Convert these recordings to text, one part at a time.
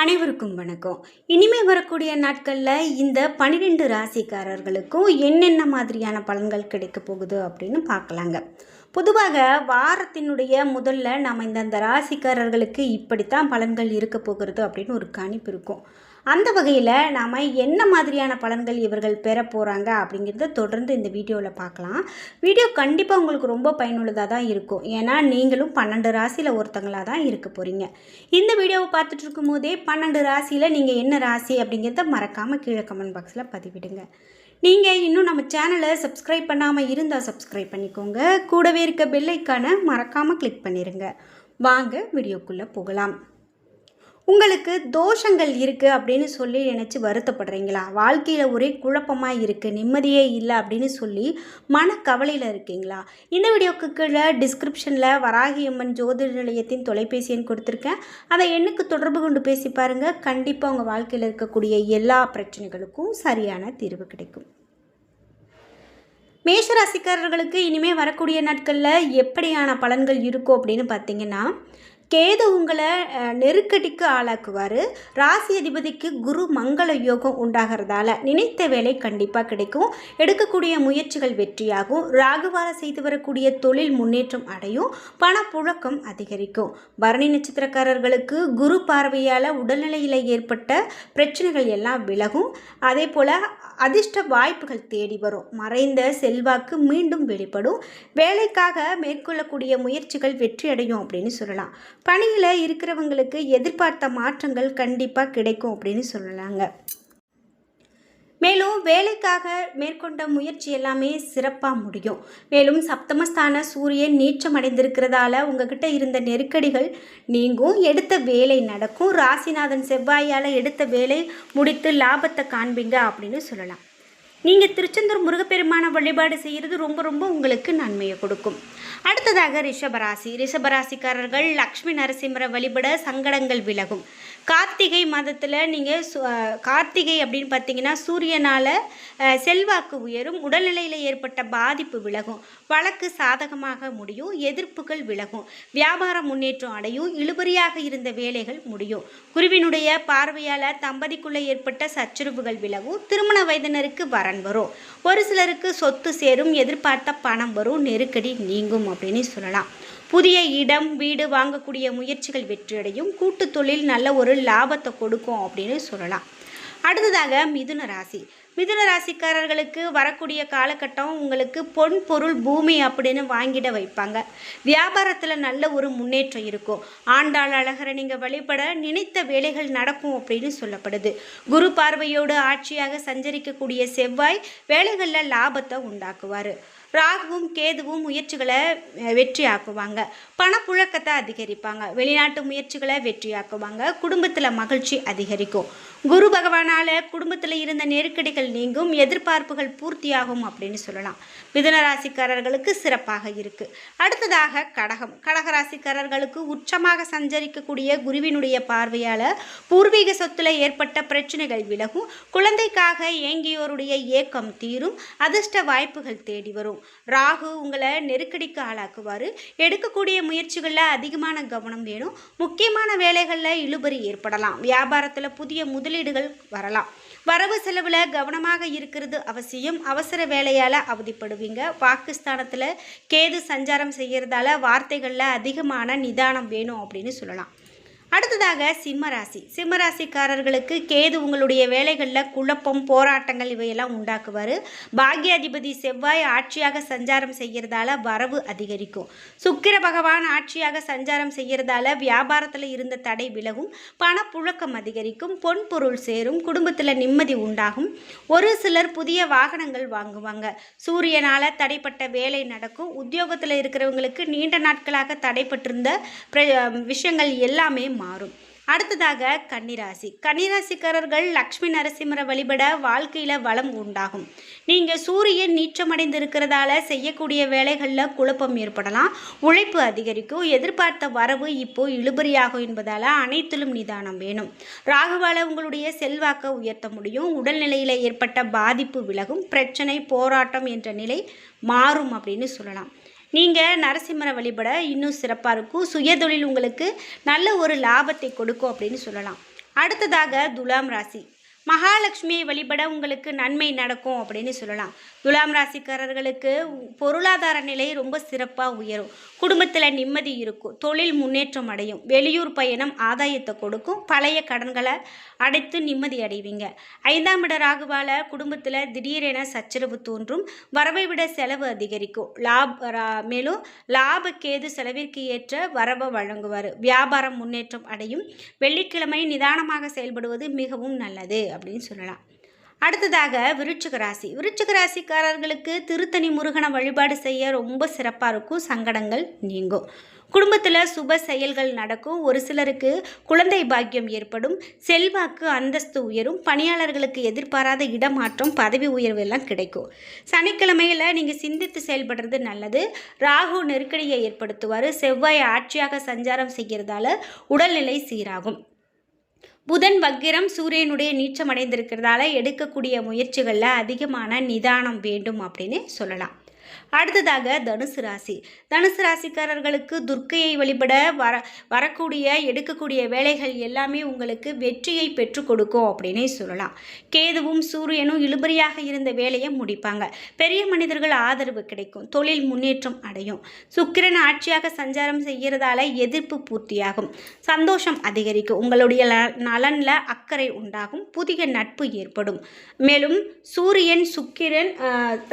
அனைவருக்கும் வணக்கம். இனிமே வரக்கூடிய நாட்களில் இந்த பன்னிரெண்டு ராசிக்காரர்களுக்கும் என்னென்ன மாதிரியான பலன்கள் கிடைக்க போகுது அப்படின்னு பார்க்கலாங்க. பொதுவாக வாரத்தினுடைய முதல்ல நம்ம இந்தந்த ராசிக்காரர்களுக்கு இப்படித்தான் பலன்கள் இருக்க போகிறது அப்படின்னு ஒரு கணிப்பு இருக்கும். அந்த வகையில் நாம் என்ன மாதிரியான பலன்கள் இவர்கள் பெற போகிறாங்க அப்படிங்கிறத தொடர்ந்து இந்த வீடியோவில் பார்க்கலாம் வீடியோ கண்டிப்பாக உங்களுக்கு ரொம்ப பயனுள்ளதாக தான் இருக்கும். ஏன்னா நீங்களும் பன்னெண்டு ராசியில் ஒருத்தங்களாக தான் இருக்க போகிறீங்க இந்த வீடியோவை பார்த்துட்டு இருக்கும் போதே பன்னெண்டு ராசியில் நீங்கள் என்ன ராசி அப்படிங்கிறத மறக்காமல் கீழே கமெண்ட் பாக்ஸில் பதிவிடுங்க. நீங்கள் இன்னும் நம்ம சேனலை சப்ஸ்கிரைப் பண்ணாமல் இருந்தால் சப்ஸ்கிரைப் பண்ணிக்கோங்க. கூடவே இருக்க பெல்லைக்கான மறக்காமல் கிளிக் பண்ணிடுங்க வாங்க வீடியோக்குள்ளே போகலாம். உங்களுக்கு தோஷங்கள் இருக்குது அப்படின்னு சொல்லி நினச்சி வருத்தப்படுறீங்களா? வாழ்க்கையில் ஒரே குழப்பமாக இருக்குது நிம்மதியே இல்லை அப்படின்னு சொல்லி மனக்கவலையில் இருக்கீங்களா? இந்த வீடியோக்கு கீழே டிஸ்கிரிப்ஷனில் வராகியம்மன் ஜோதிட நிலையத்தின் தொலைபேசி எண் கொடுத்துருக்கேன். அதை எண்ணுக்கு தொடர்பு கொண்டு பேசி பாருங்கள் கண்டிப்பாக உங்கள் வாழ்க்கையில் இருக்கக்கூடிய எல்லா பிரச்சனைகளுக்கும் சரியான தீர்வு கிடைக்கும். மேஷராசிக்காரர்களுக்கு இனிமேல் வரக்கூடிய நாட்களில் எப்படியான பலன்கள் இருக்கும் அப்படின்னு பார்த்தீங்கன்னா கேது உங்களை நெருக்கடிக்கு ஆளாக்குவார். ராசி அதிபதிக்கு குரு மங்கள யோகம் உண்டாகிறதால நினைத்த வேலை கண்டிப்பாக கிடைக்கும். எடுக்கக்கூடிய முயற்சிகள் வெற்றியாகும். ராகுவார செய்து வரக்கூடிய தொழில் முன்னேற்றம் அடையும். பணப்புழக்கம் அதிகரிக்கும். பரணி நட்சத்திரக்காரர்களுக்கு குரு பார்வையால் உடல்நிலையில் ஏற்பட்ட பிரச்சனைகள் எல்லாம் விலகும். அதே போல் அதிர்ஷ்ட வாய்ப்புகள் தேடி வரும். மறைந்த செல்வாக்கு மீண்டும் வெளிப்படும். வேலைக்காக மேற்கொள்ளக்கூடிய முயற்சிகள் வெற்றியடையும் அப்படின்னு சொல்லலாம். பணியில் இருக்கிறவங்களுக்கு எதிர்பார்த்த மாற்றங்கள் கண்டிப்பாக கிடைக்கும் அப்படின்னு சொல்லலாங்க. மேலும் வேலைக்காக மேற்கொண்ட முயற்சி எல்லாமே சிறப்பாக முடியும். மேலும் சப்தமஸ்தான சூரியன் நீச்சம் அடைந்திருக்கிறதால உங்ககிட்ட இருந்த நெருக்கடிகள் நீங்கும். எடுத்த வேலை நடக்கும். ராசிநாதன் செவ்வாயால் எடுத்த வேலை முடித்து லாபத்தை காண்பீங்க அப்படின்னு சொல்லலாம். நீங்கள் திருச்செந்தூர் முருகப்பெருமான வழிபாடு செய்கிறது ரொம்ப ரொம்ப உங்களுக்கு நன்மையை கொடுக்கும். அடுத்ததாக ரிஷபராசி. ரிஷபராசிக்காரர்கள் லக்ஷ்மி நரசிம்மரை வழிபட சங்கடங்கள் விலகும். கார்த்திகை மாதத்தில் நீங்கள் கார்த்திகை அப்படின்னு பார்த்தீங்கன்னா சூரியனால் செல்வாக்கு உயரும் உடல்நிலையில் ஏற்பட்ட பாதிப்பு விலகும். வழக்கு சாதகமாக முடியும் எதிர்ப்புகள் விலகும். வியாபார முன்னேற்றம் அடையும் இழுபறியாக இருந்த வேலைகள் முடியும். குருவினுடைய பார்வையால் தம்பதிக்குள்ளே ஏற்பட்ட சச்சரவுகள் விலகும் திருமண வயதினருக்கு வரன் வரும். ஒரு சிலருக்கு சொத்து சேரும் எதிர்பார்த்த பணம் வரும் நெருக்கடி நீங்கும் அப்படின்னு சொல்லலாம். புதிய இடம் வீடு வாங்கக்கூடிய முயற்சிகள் வெற்றியடையும். கூட்டு தொழில் நல்ல ஒரு லாபத்தை கொடுக்கும் அப்படின்னு சொல்லலாம். அடுத்ததாக மிதுன ராசி. மிதுன ராசிக்காரர்களுக்கு வரக்கூடிய காலகட்டம் உங்களுக்கு பொன் பொருள் பூமி அப்படின்னு வாங்கிட வைப்பாங்க. வியாபாரத்தில் நல்ல ஒரு முன்னேற்றம் இருக்கும். ஆண்டாள் அழகரை நீங்கள் வழிபட நினைத்த வேலைகள் நடக்கும் அப்படின்னு சொல்லப்படுது. குரு பார்வையோடு ஆட்சியாக சஞ்சரிக்கக்கூடிய செவ்வாய் வேலைகளில் லாபத்தை உண்டாக்குவார். ராகுவும் கேதுவும் முயற்சிகளை வெற்றியாக்குவாங்க. பணப்புழக்கத்தை அதிகரிப்பாங்க. வெளிநாட்டு முயற்சிகளை வெற்றியாக்குவாங்க. குடும்பத்தில் மகிழ்ச்சி அதிகரிக்கும். குரு பகவானால் குடும்பத்தில் இருந்த நெருக்கடிகள் நீங்கும் எதிர்பார்ப்புகள் பூர்த்தியாகும் அப்படின்னு சொல்லலாம். மிதுனராசிக்காரர்களுக்கு சிறப்பாக இருக்குது அடுத்ததாக கடகம். கடக ராசிக்காரர்களுக்கு உச்சமாக சஞ்சரிக்கக்கூடிய குருவினுடைய பார்வையால் பூர்வீக சொத்துல ஏற்பட்ட பிரச்சனைகள் விலகும். குழந்தைக்காக ஏங்கியோருடைய ஏக்கம் தீரும். அதிர்ஷ்ட வாய்ப்புகள் தேடி வரும். ராகு உங்களை நெருக்கடிக்கு ஆளாக்குவார். எடுக்கக்கூடிய முயற்சிகளில் அதிகமான கவனம் வேணும். முக்கியமான வேலைகளில் இழுபறி ஏற்படலாம். வியாபாரத்தில் புதிய முதல் முதலீடுகள் வரலாம். வரவு செலவில் கவனமாக இருக்கிறது அவசியம். அவசர வேலையால் அவதிப்படுவீங்க. பாகிஸ்தானத்தில் கேது சஞ்சாரம் செய்கிறதால வார்த்தைகளில் அதிகமான நிதானம் வேணும் அப்படின்னு சொல்லலாம். அடுத்ததாக சிம்மராசி. சிம்மராசிக்காரர்களுக்கு கேது உங்களுடைய வேலைகளில் குழப்பம் போராட்டங்கள் இவையெல்லாம் உண்டாக்குவார். பாக்யாதிபதி செவ்வாய் ஆட்சியாக சஞ்சாரம் செய்கிறதால வரவு அதிகரிக்கும். சுக்கிர பகவான் ஆட்சியாக சஞ்சாரம் செய்கிறதால வியாபாரத்தில் இருந்த தடை விலகும் பணப்புழக்கம் அதிகரிக்கும் பொன் பொருள் சேரும் குடும்பத்தில் நிம்மதி உண்டாகும். ஒரு சிலர் புதிய வாகனங்கள் வாங்குவாங்க. சூரியனால் தடைப்பட்ட வேலை நடக்கும். உத்தியோகத்தில் இருக்கிறவங்களுக்கு நீண்ட நாட்களாக தடைப்பட்டிருந்த பிர- விஷயங்கள் எல்லாமே மாறும். அடுத்ததாக கன்னிராசி. கன்னிராசிக்காரர்கள் லக்ஷ்மி நரசிம்மரை வழிபட வாழ்க்கையில் வளம் உண்டாகும். நீங்கள் சூரியன் நீச்சமடைந்து இருக்கிறதால செய்யக்கூடிய வேலைகளில் குழப்பம் ஏற்படலாம். உழைப்பு அதிகரிக்கும். எதிர்பார்த்த வரவு இப்போ இழுபறியாகும் என்பதால் அனைத்திலும் நிதானம் வேணும். ராகுவால உங்களுடைய செல்வாக்கை உயர்த்த முடியும். உடல்நிலையில் ஏற்பட்ட பாதிப்பு விலகும். பிரச்சனை போராட்டம் என்ற நிலை மாறும் அப்படின்னு சொல்லலாம். நீங்கள் நரசிம்மரை வழிபட இன்னும் சிறப்பாக இருக்கும். சுயதொழில் உங்களுக்கு நல்ல ஒரு லாபத்தை கொடுக்கும் அப்படின்னு சொல்லலாம். அடுத்ததாக துலாம் ராசி. மகாலட்சுமியை வழிபட உங்களுக்கு நன்மை நடக்கும் அப்படின்னு சொல்லலாம். துலாம் ராசிக்காரர்களுக்கு பொருளாதார நிலை ரொம்ப சிறப்பாக உயரும். குடும்பத்தில் நிம்மதி இருக்கும். தொழில் முன்னேற்றம் அடையும். வெளியூர் பயணம் ஆதாயத்தை கொடுக்கும். பழைய கடன்களை அடைத்து நிம்மதி அடைவீங்க. ஐந்தாம் இட ராகுவால குடும்பத்தில் திடீரென சச்சரவு தோன்றும். வரவை விட செலவு அதிகரிக்கும். லாப் ரா- மேலும் லாப கேது செலவிற்கு ஏற்ற வரவை வழங்குவார். வியாபாரம் முன்னேற்றம் அடையும். வெள்ளிக்கிழமை நிதானமாக செயல்படுவது மிகவும் நல்லது அப்படின்னு சொல்லலாம். அடுத்ததாக விருச்சிக ராசி. விருச்சிக ராசிக்காரர்களுக்கு திருத்தணி முருகனை வழிபாடு செய்ய ரொம்ப சிறப்பாக இருக்கும். சங்கடங்கள் நீங்கும். குடும்பத்தில் சுப செயல்கள் நடக்கும். ஒரு சிலருக்கு குழந்தை பாக்கியம் ஏற்படும். செல்வாக்கு அந்தஸ்து உயரும். பணியாளர்களுக்கு எதிர்பாராத இடமாற்றம் பதவி உயர்வு எல்லாம் கிடைக்கும். சனிக்கிழமையில் நீங்கள் சிந்தித்து செயல்படுறது நல்லது. ராகு நெருக்கடியை ஏற்படுத்துவார். செவ்வாய் ஆட்சியாக சஞ்சாரம் செய்கிறதால உடல்நிலை சீராகும். புதன் வக்கிரம் சூரியனுடைய நீச்சம் அடைந்திருக்கிறதால எடுக்கக்கூடிய முயற்சிகளில் அதிகமான நிதானம் வேண்டும் அப்படின்னு சொல்லலாம். அடுத்ததாக தனுசு ராசி. தனுசு ராசிக்காரர்களுக்கு துர்க்கையை வழிபட வர வரக்கூடிய எடுக்கக்கூடிய வேலைகள் எல்லாமே உங்களுக்கு வெற்றியை பெற்று கொடுக்கும் அப்படின்னே சொல்லலாம். கேதுவும் சூரியனும் இழுபறியாக இருந்த வேலையை முடிப்பாங்க. பெரிய மனிதர்கள் ஆதரவு கிடைக்கும். தொழில் முன்னேற்றம் அடையும். சுக்கிரன் ஆட்சியாக சஞ்சாரம் செய்கிறதால எதிர்ப்பு பூர்த்தியாகும். சந்தோஷம் அதிகரிக்கும். உங்களுடைய நலனில் அக்கறை உண்டாகும். புதிய நட்பு ஏற்படும். மேலும் சூரியன் சுக்கிரன்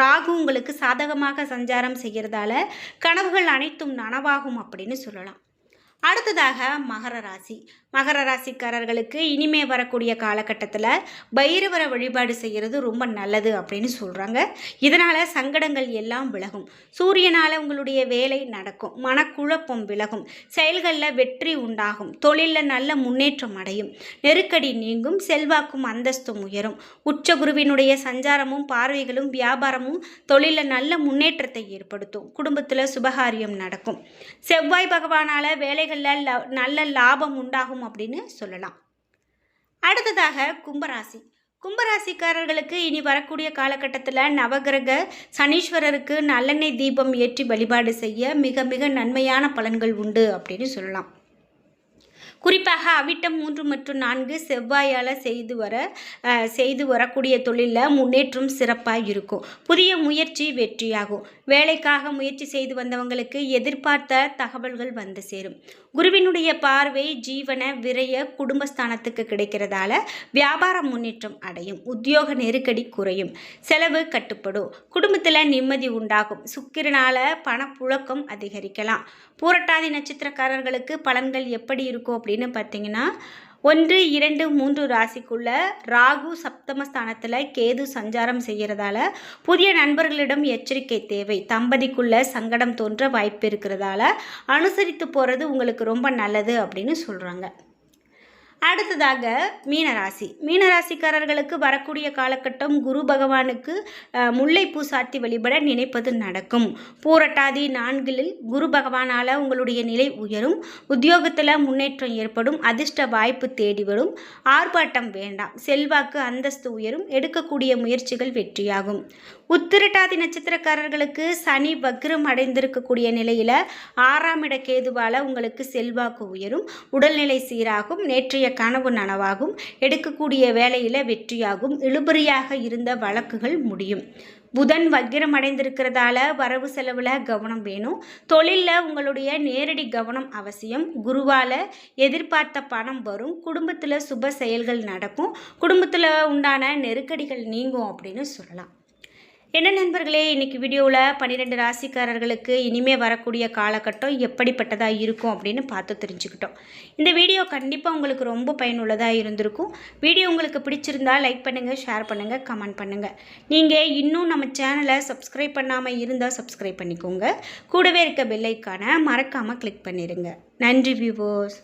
ராகு உங்களுக்கு சாதகமாக சஞ்சாரம் செய்கிறதால கனவுகள் அனைத்தும் நனவாகும் அப்படின்னு சொல்லலாம். அடுத்ததாக மகர ராசி. மகர ராசிக்காரர்களுக்கு இனிமே வரக்கூடிய காலகட்டத்தில் பைரவரை வழிபாடு செய்கிறது ரொம்ப நல்லது அப்படின்னு சொல்கிறாங்க இதனால் சங்கடங்கள் எல்லாம் விலகும். சூரியனால் உங்களுடைய வேலை நடக்கும். மனக்குழப்பம் விலகும். செயல்களில் வெற்றி உண்டாகும். தொழிலில் நல்ல முன்னேற்றம் அடையும். நெருக்கடி நீங்கும். செல்வாக்கும் அந்தஸ்தும் உயரும். உச்சகுருவினுடைய சஞ்சாரமும் பார்வைகளும் வியாபாரமும் தொழிலில் நல்ல முன்னேற்றத்தை ஏற்படுத்தும். குடும்பத்தில் சுபகாரியம் நடக்கும். செவ்வாய் பகவானால் வேலைகளில் ல- நல்ல லாபம் உண்டாகும் அப்படின்னு சொல்லலாம். அடுத்ததாக கும்பராசி. கும்பராசிக்காரர்களுக்கு இனி வரக்கூடிய காலகட்டத்தில் நவகிரக சனீஸ்வரருக்கு நல்லெண்ணெய் தீபம் ஏற்றி வழிபாடு செய்ய மிக மிக நன்மையான பலன்கள் உண்டு அப்படின்னு சொல்லலாம். குறிப்பாக அவிட்டம் மூன்று மற்றும் நான்கு செவ்வாயால் செய்து வர செய்து வரக்கூடிய தொழிலில் முன்னேற்றம் சிறப்பாக இருக்கும். புதிய முயற்சி வெற்றியாகும். வேலைக்காக முயற்சி செய்து வந்தவங்களுக்கு எதிர்பார்த்த தகவல்கள் வந்து சேரும். குருவினுடைய பார்வை ஜீவன விரைய குடும்பஸ்தானத்துக்கு கிடைக்கிறதால வியாபார முன்னேற்றம் அடையும். உத்தியோக நெருக்கடி குறையும். செலவு கட்டுப்படும். குடும்பத்தில் நிம்மதி உண்டாகும். சுக்கிரனால் பணப்புழக்கம் அதிகரிக்கலாம். பூரட்டாதி நட்சத்திரக்காரர்களுக்கு பலன்கள் எப்படி இருக்கும் அப்படின்னு அப்படின்னு பார்த்தீங்கன்னா ஒன்று இரண்டு மூன்று ராசிக்குள்ள ராகு சப்தமஸ்தானத்தில் கேது சஞ்சாரம் செய்கிறதால புதிய நண்பர்களிடம் எச்சரிக்கை தேவை. தம்பதிக்குள்ள சங்கடம் தோன்ற வாய்ப்பு இருக்கிறதால அனுசரித்து போகிறது உங்களுக்கு ரொம்ப நல்லது அப்படின்னு சொல்கிறாங்க அடுத்ததாக மீனராசி. மீனராசிக்காரர்களுக்கு வரக்கூடிய காலகட்டம் குரு பகவானுக்கு முல்லைப்பூ சாத்தி வழிபட நினைப்பது நடக்கும். பூரட்டாதி நான்கில் குரு பகவானால் உங்களுடைய நிலை உயரும். உத்தியோகத்தில் முன்னேற்றம் ஏற்படும். அதிர்ஷ்ட வாய்ப்பு தேடி வரும். ஆர்ப்பாட்டம் வேண்டாம். செல்வாக்கு அந்தஸ்து உயரும். எடுக்கக்கூடிய முயற்சிகள் வெற்றியாகும். உத்திரட்டாதி நட்சத்திரக்காரர்களுக்கு சனி வக்ரம் அடைந்திருக்கக்கூடிய நிலையில் ஆறாம் இட கேதுவால் உங்களுக்கு செல்வாக்கு உயரும். உடல்நிலை சீராகும். நேற்றைய கனவு நனவாகும். எடுக்கக்கூடிய வேலையில் வெற்றியாகும். இழுபறியாக இருந்த வழக்குகள் முடியும். புதன் வக்கிரம் அடைந்திருக்கிறதால வரவு செலவில் கவனம் வேணும். தொழிலில் உங்களுடைய நேரடி கவனம் அவசியம். குருவால் எதிர்பார்த்த பணம் வரும். குடும்பத்தில் சுப செயல்கள் நடக்கும். குடும்பத்தில் உண்டான நெருக்கடிகள் நீங்கும் அப்படின்னு சொல்லலாம். என்ன நண்பர்களே இன்றைக்கி வீடியோவில் பன்னிரெண்டு ராசிக்காரர்களுக்கு இனிமே வரக்கூடிய காலகட்டம் எப்படிப்பட்டதாக இருக்கும் அப்படின்னு பார்த்து தெரிஞ்சுக்கிட்டோம். இந்த வீடியோ கண்டிப்பாக உங்களுக்கு ரொம்ப பயனுள்ளதாக இருந்திருக்கும். வீடியோ உங்களுக்கு பிடிச்சிருந்தா லைக் பண்ணுங்கள் ஷேர் பண்ணுங்கள் கமெண்ட் பண்ணுங்கள் நீங்கள் இன்னும் நம்ம சேனலை சப்ஸ்கிரைப் பண்ணாமல் இருந்தால் சப்ஸ்கிரைப் பண்ணிக்கோங்க. கூடவே இருக்க பெல்லைக்கான மறக்காமல் கிளிக் பண்ணிடுங்க நன்றி வியூவர்ஸ்